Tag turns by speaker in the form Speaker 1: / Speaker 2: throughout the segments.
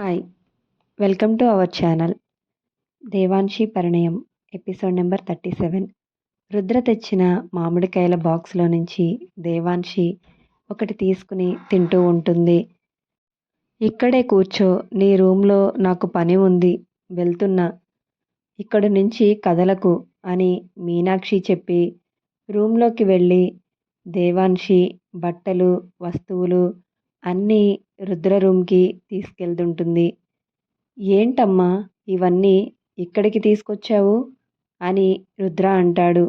Speaker 1: Hi welcome to our channel Devanshi Parinayam episode number thirty seven Rudra తెచ్చిన మామిడికాయల బాక్స్లో నుంచి దేవాన్షి ఒకటి తీసుకుని తింటూ ఉంటుంది. ఇక్కడే కూర్చో నీ రూమ్లో నాకు పని ఉంది వెళ్తున్నా. ఇక్కడి నుంచి కదలకు అని మీనాక్షి చెప్పి రూమ్లోకి వెళ్ళి దేవాన్షి బట్టలు వస్తువులు అన్నీ రుద్ర రూమ్కి తీసుకెళ్తుంటుంది. ఏంటమ్మా ఇవన్నీ ఇక్కడికి తీసుకొచ్చావు? అని రుద్ర అంటాడు.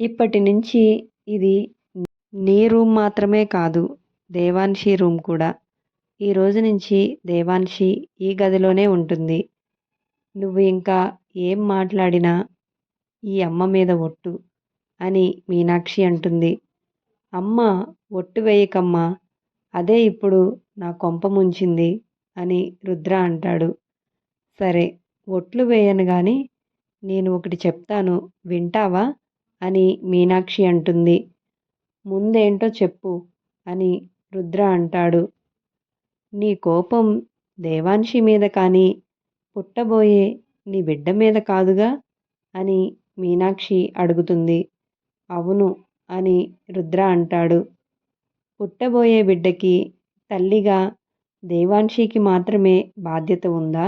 Speaker 1: ఇప్పటి నుంచి ఇది నీ రూమ్ మాత్రమే కాదు దేవాన్షి రూమ్ కూడా. ఈ రోజు నుంచి దేవాన్షి ఈ గదిలోనే ఉంటుంది. నువ్వు ఇంకా ఏం మాట్లాడినా ఈ అమ్మ మీద ఒట్టు అని మీనాక్షి అంటుంది. అమ్మ ఒట్టు వేయకమ్మా అదే ఇప్పుడు నా కొంప ముంచింది అని రుద్ర అంటాడు. సరే ఒట్లు వేయను కానీ నేను ఒకటి చెప్తాను వింటావా? అని మీనాక్షి అంటుంది. ముందేంటో చెప్పు అని రుద్ర అంటాడు. నీ కోపం దేవాన్షి మీద కానీ పుట్టబోయే నీ బిడ్డ మీద కాదుగా? అని మీనాక్షి అడుగుతుంది. అవును అని రుద్ర అంటాడు. పుట్టబోయే బిడ్డకి తల్లిగా దేవాన్షికి మాత్రమే బాధ్యత ఉందా?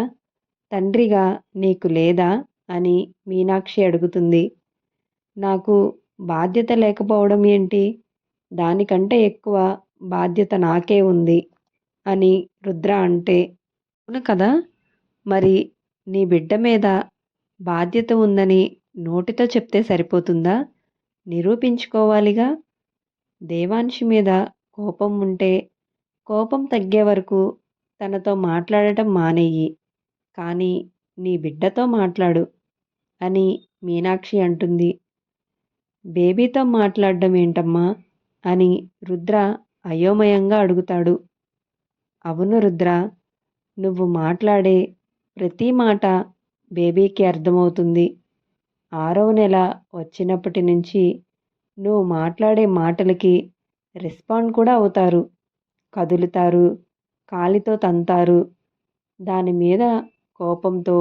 Speaker 1: తండ్రిగా నీకు లేదా? అని మీనాక్షి అడుగుతుంది. నాకు బాధ్యత లేకపోవడం ఏంటి? దానికంటే ఎక్కువ బాధ్యత నాకే ఉంది అని రుద్ర అంటే అవును కదా! మరి నీ బిడ్డ మీద బాధ్యత ఉందని నోటితో చెప్తే సరిపోతుందా? నిరూపించుకోవాలిగా? దేవాన్షి మీద కోపం ఉంటే కోపం తగ్గే వరకు తనతో మాట్లాడటం మానేయి. కానీ నీ బిడ్డతో మాట్లాడు అని మీనాక్షి అంటుంది. బేబీతో మాట్లాడడం ఏంటమ్మా అని రుద్ర అయోమయంగా అడుగుతాడు. అవును రుద్ర నువ్వు మాట్లాడే ప్రతి మాట బేబీకి అర్థమవుతుంది. ఆరవ నెల వచ్చినప్పటి నుంచి నువ్వు మాట్లాడే మాటలకి రెస్పాండ్ కూడా అవుతారు. కదులుతారు కాలితో తంతారు. దాని మీద కోపంతో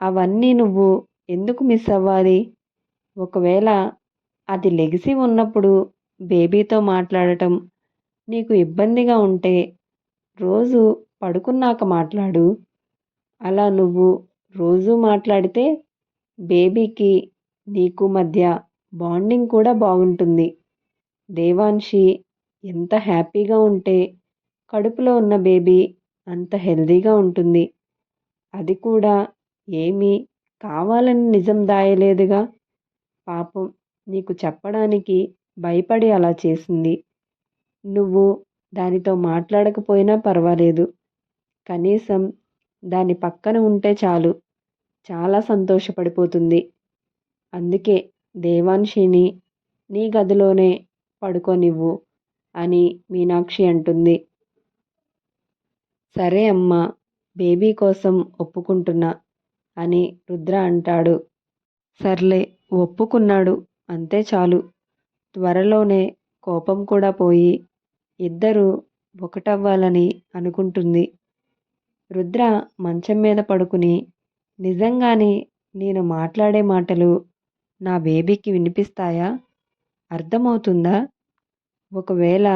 Speaker 1: అవన్నీ నువ్వు ఎందుకు మిస్ అవ్వాలి? ఒకవేళ అది లెగిసి ఉన్నప్పుడు బేబీతో మాట్లాడటం నీకు ఇబ్బందిగా ఉంటే రోజు పడుకున్నాక మాట్లాడు. అలా నువ్వు రోజు మాట్లాడితే బేబీకి నీకు మధ్య బాండింగ్ కూడా బాగుంటుంది. దేవాన్షి ఎంత హ్యాపీగా ఉంటే కడుపులో ఉన్న బేబీ అంత హెల్దీగా ఉంటుంది. అది కూడా ఏమీ కావాలని నిజం దాయలేదుగా. పాపం నీకు చెప్పడానికి భయపడి అలా చేసింది. నువ్వు దానితో మాట్లాడకపోయినా పర్వాలేదు. కనీసం దాని పక్కన ఉంటే చాలు. చాలా సంతోషపడిపోతుంది. అందుకే దేవాన్షిని నీ గదిలోనే పడుకోనివ్వు అని మీనాక్షి అంటుంది. సరే అమ్మా బేబీ కోసం ఒప్పుకుంటున్నా అని రుద్ర అంటాడు. సర్లే ఒప్పుకున్నాడు అంతే చాలు. త్వరలోనే కోపం కూడా పోయి ఇద్దరూ ఒకటవ్వాలని అనుకుంటుంది. రుద్ర మంచం మీద పడుకుని నిజంగానే నేను మాట్లాడే మాటలు నా బేబీకి వినిపిస్తాయా? అర్థమవుతుందా? ఒకవేళ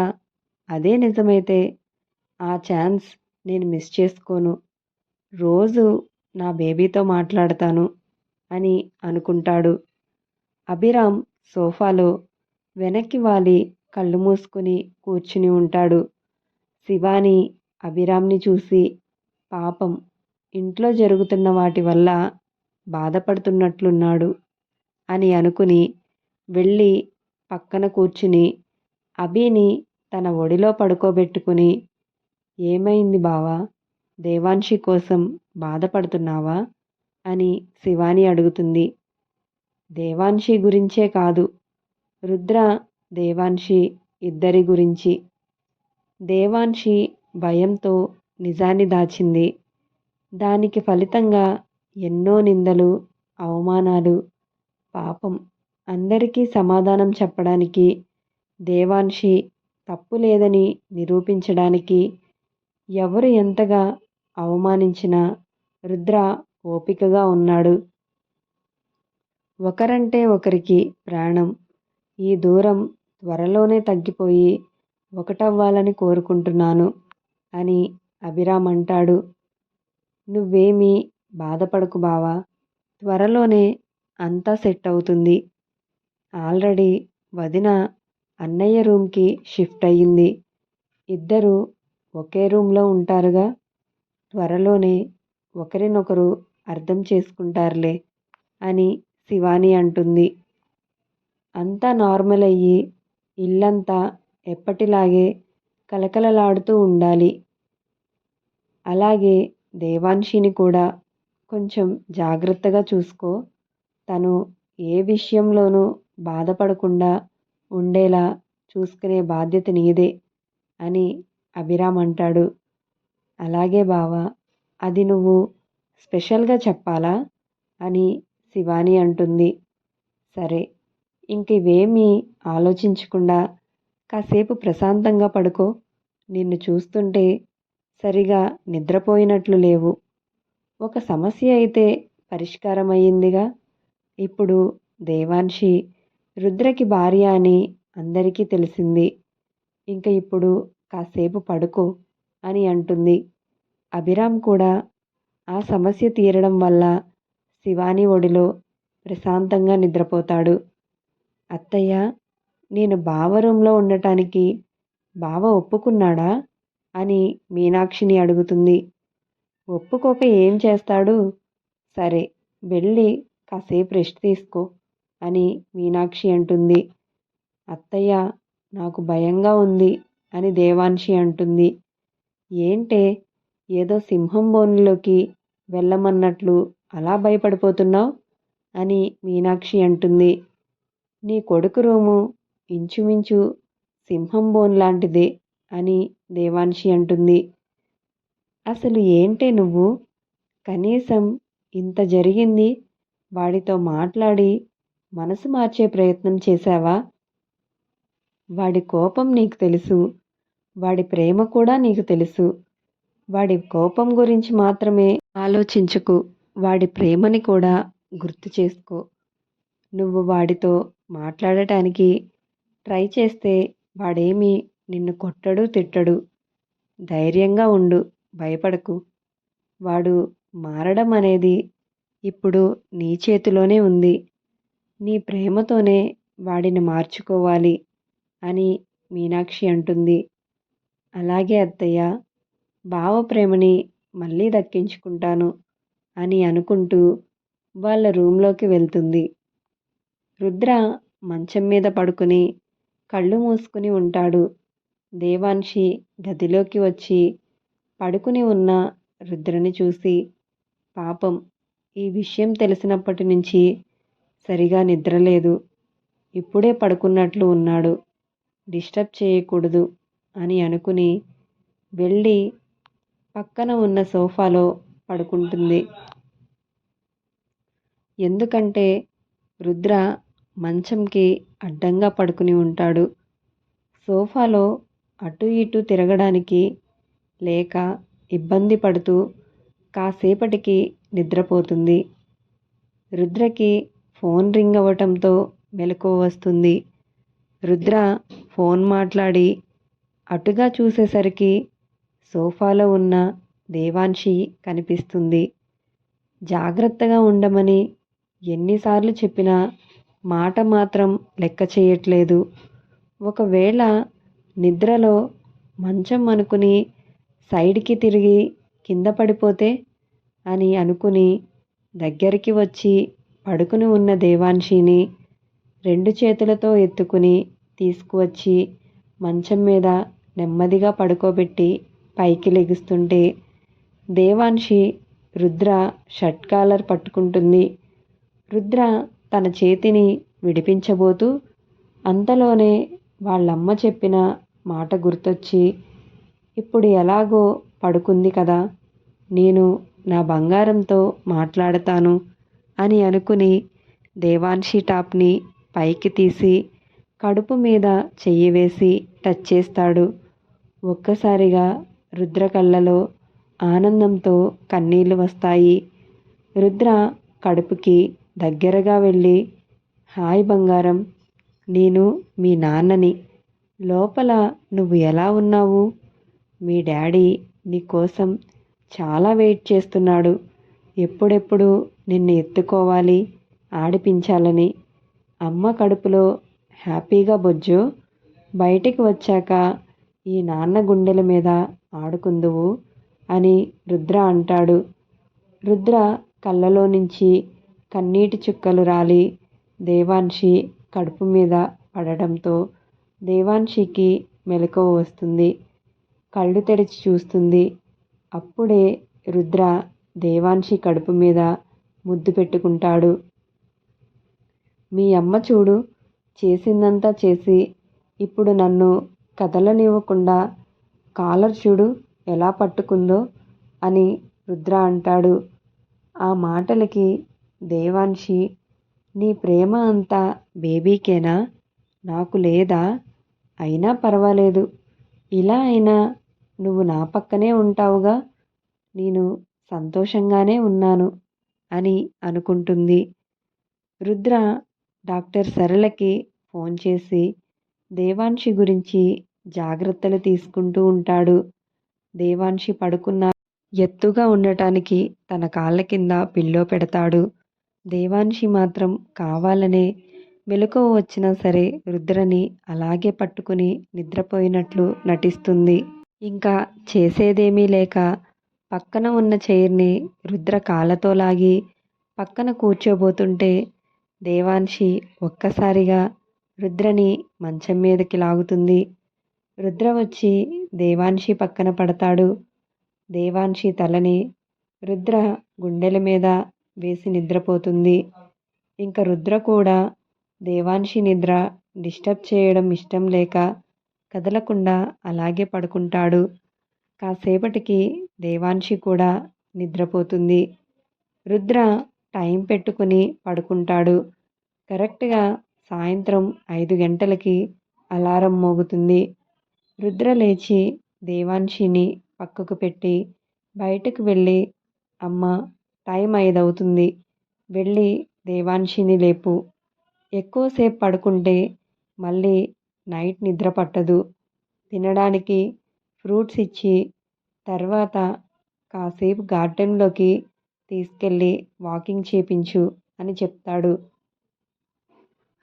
Speaker 1: అదే నిజమైతే ఆ ఛాన్స్ నేను మిస్ చేసుకోను. రోజు నా బేబీతో మాట్లాడతాను అని అనుకుంటాడు. అభిరామ్ సోఫాలో వెనక్కి వాలి కళ్ళు మూసుకుని కూర్చుని ఉంటాడు. శివాని అభిరామ్ని చూసి పాపం ఇంట్లో జరుగుతున్న వాటి వల్ల బాధపడుతున్నట్లున్నాడు అని అనుకుని వెళ్ళి పక్కన కూర్చుని అభిని తన ఒడిలో పడుకోబెట్టుకుని ఏమైంది బావా? దేవాన్షి కోసం బాధపడుతున్నావా? అని శివాని అడుగుతుంది. దేవాన్షి గురించే కాదు. రుద్ర దేవాన్షి ఇద్దరి గురించి. దేవాన్షి భయంతో నిజాన్ని దాచింది. దానికి ఫలితంగా ఎన్నో నిందలు అవమానాలు పాపం అందరికీ సమాధానం చెప్పడానికి దేవాన్షి తప్పు లేదని నిరూపించడానికి ఎవరు ఎంతగా అవమానించినా రుద్ర ఓపికగా ఉన్నాడు. ఒకరంటే ఒకరికి ప్రాణం ఈ దూరం త్వరలోనే తగ్గిపోయి ఒకటవ్వాలని కోరుకుంటున్నాను అని అభిరామ్ అంటాడు. నువ్వేమీ బాధపడకు బావా త్వరలోనే అంతా సెట్ అవుతుంది. ఆల్రెడీ వదిన అన్నయ్య రూమ్కి షిఫ్ట్ అయ్యింది. ఇద్దరు ఒకే రూమ్లో ఉంటారుగా? త్వరలోనే ఒకరినొకరు అర్థం చేసుకుంటారులే అని శివాని అంటుంది. అంతా నార్మల్ అయ్యి ఇల్లంతా ఎప్పటిలాగే కలకలలాడుతూ ఉండాలి. అలాగే దేవాన్షిని కూడా కొంచెం జాగ్రత్తగా చూసుకో. తను ఏ విషయంలోనూ బాధపడకుండా ఉండేలా చూసుకునే బాధ్యత నీదే అని అభిరామ్ అంటాడు. అలాగే బావా అది నువ్వు స్పెషల్గా చెప్పాలా? అని శివాని అంటుంది. సరే ఇంక ఇవేమీ ఆలోచించకుండా కాసేపు ప్రశాంతంగా పడుకో. నిన్ను చూస్తుంటే సరిగా నిద్రపోయినట్లు లేవు. ఒక సమస్య అయితే పరిష్కారం అయ్యిందిగా ఇప్పుడు దేవాన్షి రుద్రకి భార్య అని అందరికీ తెలిసింది. ఇంక ఇప్పుడు కాసేపు పడుకో అని అంటుంది. అభిరామ్ కూడా ఆ సమస్య తీరడం వల్ల శివాని ఒడిలో ప్రశాంతంగా నిద్రపోతాడు. అత్తయ్య నేను బావ రూమ్లో ఉండటానికి బావ ఒప్పుకున్నాడా అని మీనాక్షిని అడుగుతుంది. ఒప్పుకోక ఏం చేస్తాడు? సరే వెళ్ళి కాసేపు రెస్ట్ తీసుకో అని మీనాక్షి అంటుంది. అత్తయ్య నాకు భయంగా ఉంది అని దేవాన్షి అంటుంది. ఏంటే ఏదో సింహం బోనులోకి వెళ్ళమన్నట్లు అలా భయపడిపోతున్నావు అని మీనాక్షి అంటుంది. నీ కొడుకు రూము ఇంచుమించు సింహం బోన్ లాంటిదే అని దేవాన్షి అంటుంది. అసలు ఏంటే నువ్వు? కనీసం ఇంత జరిగింది వాడితో మాట్లాడి మనసు మార్చే ప్రయత్నం చేశావా? వాడి కోపం నీకు తెలుసు. వాడి ప్రేమ కూడా నీకు తెలుసు. వాడి కోపం గురించి మాత్రమే ఆలోచించకు. వాడి ప్రేమని కూడా గుర్తు చేసుకో. నువ్వు వాడితో మాట్లాడటానికి ట్రై చేస్తే వాడేమీ నిన్ను కొట్టడు తిట్టడు. ధైర్యంగా ఉండు భయపడకు. వాడు మారడం అనేది ఇప్పుడు నీ చేతిలోనే ఉంది. నీ ప్రేమతోనే వాడిని మార్చుకోవాలి అని మీనాక్షి అంటుంది. అలాగే అత్తయ్య బావ ప్రేమని మళ్ళీ దక్కించుకుంటాను అని అనుకుంటూ వాళ్ళ రూమ్లోకి వెళ్తుంది. రుద్ర మంచం మీద పడుకుని కళ్ళు మూసుకుని ఉంటాడు. దేవాన్షి గదిలోకి వచ్చి పడుకుని ఉన్న రుద్రని చూసి పాపం ఈ విషయం తెలిసినప్పటి నుంచి సరిగా నిద్రలేదు. ఇప్పుడే పడుకున్నట్లు ఉన్నాడు. డిస్టర్బ్ చేయకూడదు అని అనుకుని వెళ్ళి పక్కన ఉన్న సోఫాలో పడుకుంటుంది. ఎందుకంటే రుద్ర మంచంకి అడ్డంగా పడుకుని ఉంటాడు. సోఫాలో అటు ఇటు తిరగడానికి లేక ఇబ్బంది పడుతూ కాసేపటికి నిద్రపోతుంది. రుద్రకి ఫోన్ రింగ్ అవ్వటంతో మెలకువ వస్తుంది. రుద్ర ఫోన్ మాట్లాడి అటుగా చూసేసరికి సోఫాలో ఉన్న దేవాన్షి కనిపిస్తుంది. జాగ్రత్తగా ఉండమని ఎన్నిసార్లు చెప్పినా మాట మాత్రం లెక్క చేయట్లేదు. ఒకవేళ నిద్రలో మంచం అనుకుని సైడ్కి తిరిగి కింద పడిపోతే అని అనుకుని దగ్గరికి వచ్చి పడుకుని ఉన్న దేవాన్షిని రెండు చేతులతో ఎత్తుకుని తీసుకువచ్చి మంచం మీద నెమ్మదిగా పడుకోబెట్టి పైకి లెగుస్తుంటే దేవాన్షి రుద్ర షర్ట్ కాలర్ పట్టుకుంటుంది. రుద్ర తన చేతిని విడిపించబోతూ అంతలోనే వాళ్ళమ్మ చెప్పిన మాట గుర్తొచ్చి ఇప్పుడు ఎలాగో పడుకుంది కదా నేను నా బంగారంతో మాట్లాడతాను అని అనుకుని దేవాన్షి టాప్ని పైకి తీసి కడుపు మీద చెయ్యి వేసి టచ్ చేస్తాడు. ఒక్కసారిగా రుద్ర కళ్ళలో ఆనందంతో కన్నీళ్ళు వస్తాయి. రుద్ర కడుపుకి దగ్గరగా వెళ్ళి హాయ్ బంగారం నేను మీ నాన్నని. లోపల నువ్వు ఎలా ఉన్నావు? మీ డాడీ నీకోసం చాలా వెయిట్ చేస్తున్నాడు. ఎప్పుడెప్పుడు నిన్ను ఎత్తుకోవాలి ఆడిపించాలని. అమ్మ కడుపులో హ్యాపీగా బొజ్జు. బయటికి వచ్చాక ఈ నాన్న గుండెల మీద ఆడుకుందువు అని రుద్ర అంటాడు. రుద్ర కళ్ళలో నుంచి కన్నీటి చుక్కలు రాలి దేవాన్షి కడుపు మీద పడడంతో దేవాన్షికి మెలకువ వస్తుంది. కళ్ళు తెరిచి చూస్తుంది. అప్పుడే రుద్ర దేవాన్షి కడుపు మీద ముద్దు పెట్టుకుంటాడు. మీ అమ్మ చూడు చేసిందంతా చేసి ఇప్పుడు నన్ను కదలనివ్వకుండా కాలర్ చూడు ఎలా పట్టుకుందో అని రుద్ర అంటాడు. ఆ మాటలకి దేవాన్షి నీ ప్రేమ అంతా బేబీకేనా? నాకు లేదా? అయినా పర్వాలేదు. ఇలా అయినా నువ్వు నా పక్కనే ఉంటావుగా నేను సంతోషంగానే ఉన్నాను అని అనుకుంటుంది. రుద్ర డాక్టర్ సరళకి ఫోన్ చేసి దేవాన్షి గురించి జాగ్రత్తలు తీసుకుంటూ ఉంటాడు. దేవాన్షి పడుకున్న ఎత్తుగా ఉండటానికి తన కాళ్ళ కింద పిల్లో పెడతాడు. దేవాన్షి మాత్రం కావాలనే మెలకువ వచ్చినా సరే రుద్రని అలాగే పట్టుకుని నిద్రపోయినట్లు నటిస్తుంది. ఇంకా చేసేదేమీ లేక పక్కన ఉన్న చైర్ని రుద్ర కాళ్ళతో లాగి పక్కన కూర్చోబోతుంటే దేవాన్షి ఒక్కసారిగా రుద్రని మంచం మీదకి లాగుతుంది. రుద్ర వచ్చి దేవాన్షి పక్కన పడతాడు. దేవాన్షి తలని రుద్ర గుండెల మీద వేసి నిద్రపోతుంది. ఇంకా రుద్ర కూడా దేవాన్షి నిద్ర డిస్టర్బ్ చేయడం ఇష్టం లేక కదలకుండా అలాగే పడుకుంటాడు. కాసేపటికి దేవాన్షి కూడా నిద్రపోతుంది. రుద్ర టైం పెట్టుకుని పడుకుంటాడు. కరెక్ట్గా సాయంత్రం ఐదు గంటలకి అలారం మోగుతుంది. రుద్ర లేచి దేవాన్షిని పక్కకు పెట్టి బయటకు వెళ్ళి అమ్మ టైం ఐదు అవుతుంది వెళ్ళి దేవాన్షిని లేపు. ఎక్కువసేపు పడుకుంటే మళ్ళీ నైట్ నిద్ర పట్టదు. తినడానికి ఫ్రూట్స్ ఇచ్చి తర్వాత కాసేపు గార్డెన్లోకి తీసుకెళ్ళి వాకింగ్ చేపించు అని చెప్తాడు.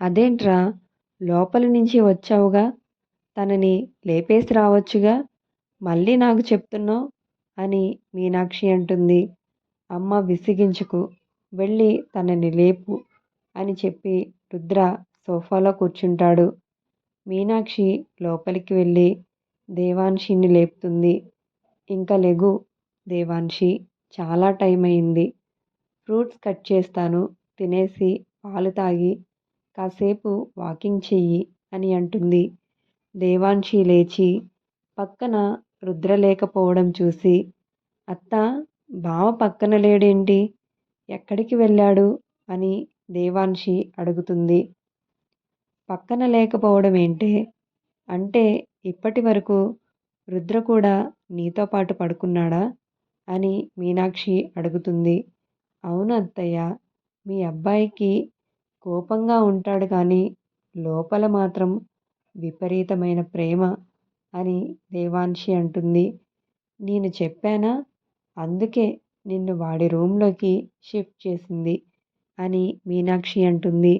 Speaker 1: అదేంట్రా లోపల నుంచి వచ్చావుగా? తనని లేపేసి రావచ్చుగా? మళ్ళీ నాకు చెప్తున్నావు? అని మీనాక్షి అంటుంది. అమ్మ విసిగించుకు వెళ్ళి తనని లేపు అని చెప్పి రుద్ర సోఫాలో కూర్చుంటాడు. మీనాక్షి లోపలికి వెళ్ళి దేవాన్షిని లేపుతుంది. ఇంకా లెగు దేవాన్షి. చాలా టైం అయింది. ఫ్రూట్స్ కట్ చేస్తాను తినేసి పాలు తాగి కాసేపు వాకింగ్ చెయ్యి అని అంటుంది. దేవాన్షి లేచి పక్కన రుద్ర లేకపోవడం చూసి అత్త బావ పక్కన లేడేంటి? ఎక్కడికి వెళ్ళాడు? అని దేవాన్షి అడుగుతుంది. పక్కన లేకపోవడం ఏంటే? అంటే ఇప్పటి వరకు రుద్ర కూడా నీతో పాటు పడుకున్నాడా? అని మీనాక్షి అడుగుతుంది. అవును అత్తయ్య మీ అబ్బాయికి కోపంగా ఉంటాడు కానీ లోపల మాత్రం విపరీతమైన ప్రేమ అని దేవాన్షి అంటుంది. నేను చెప్పానా? అందుకే నిన్ను వాడి రూమ్లోకి షిఫ్ట్ చేసింది అని మీనాక్షి అంటుంది.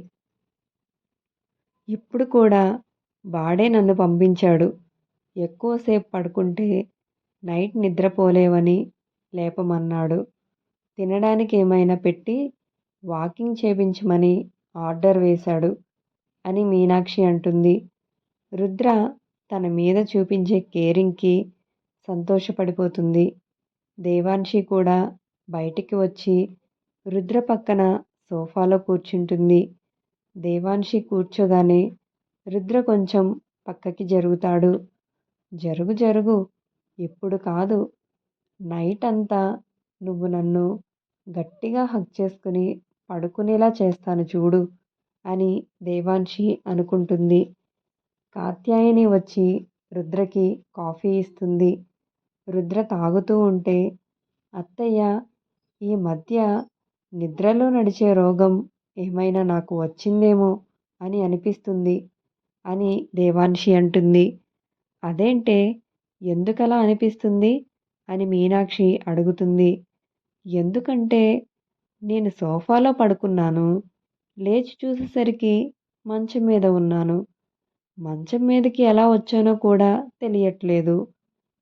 Speaker 1: ఇప్పుడు కూడా వాడే నన్ను పంపించాడు. ఎక్కువసేపు పడుకుంటే నైట్ నిద్రపోలేవని లేపమన్నాడు. తినడానికి ఏమైనా పెట్టి వాకింగ్ చేపించమని ఆర్డర్ వేశాడు అని మీనాక్షి అంటుంది. రుద్ర తన మీద చూపించే కేరింగ్కి సంతోషపడిపోతుంది. దేవాన్షి కూడా బయటికి వచ్చి రుద్ర పక్కన సోఫాలో కూర్చుంటుంది. దేవాన్షి కూర్చోగానే రుద్ర కొంచెం పక్కకి జరుగుతాడు. జరుగు జరుగు. ఇప్పుడు కాదు. నైట్ అంతా నువ్వు నన్ను గట్టిగా హక్ చేసుకుని పడుకునేలా చేస్తాను చూడు అని దేవాన్షి అనుకుంటుంది. కాత్యాయని వచ్చి రుద్రకి కాఫీ ఇస్తుంది. రుద్ర తాగుతూ ఉంటే అత్తయ్య ఈ మధ్య నిద్రలో నడిచే రోగం ఏమైనా నాకు వచ్చిందేమో అని అనిపిస్తుంది అని దేవాన్షి అంటుంది. అదేంటే ఎందుకలా అనిపిస్తుంది అని మీనాక్షి అడుగుతుంది. ఎందుకంటే నేను సోఫాలో పడుకున్నాను లేచి చూసేసరికి మంచం మీద ఉన్నాను. మంచం మీదకి ఎలా వచ్చానో కూడా తెలియట్లేదు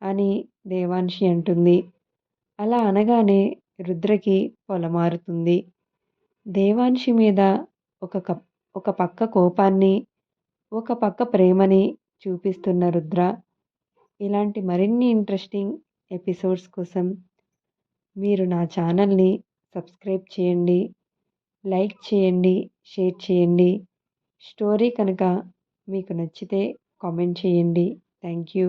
Speaker 1: అని దేవాన్షి అంటుంది. అలా అనగానే రుద్రకి పొలమారుతుంది. దేవాన్షి మీద ఒక కప్ ఒక పక్క కోపాన్ని ఒక పక్క ప్రేమని చూపిస్తున్న రుద్ర ఇలాంటి మరిన్ని ఇంట్రెస్టింగ్ ఎపిసోడ్స్ కోసం మీరు నా ఛానల్ని సబ్స్క్రైబ్ చేయండి లైక్ చేయండి షేర్ చేయండి. స్టోరీ కనుక మీకు నచ్చితే కామెంట్ చేయండి. Thank you.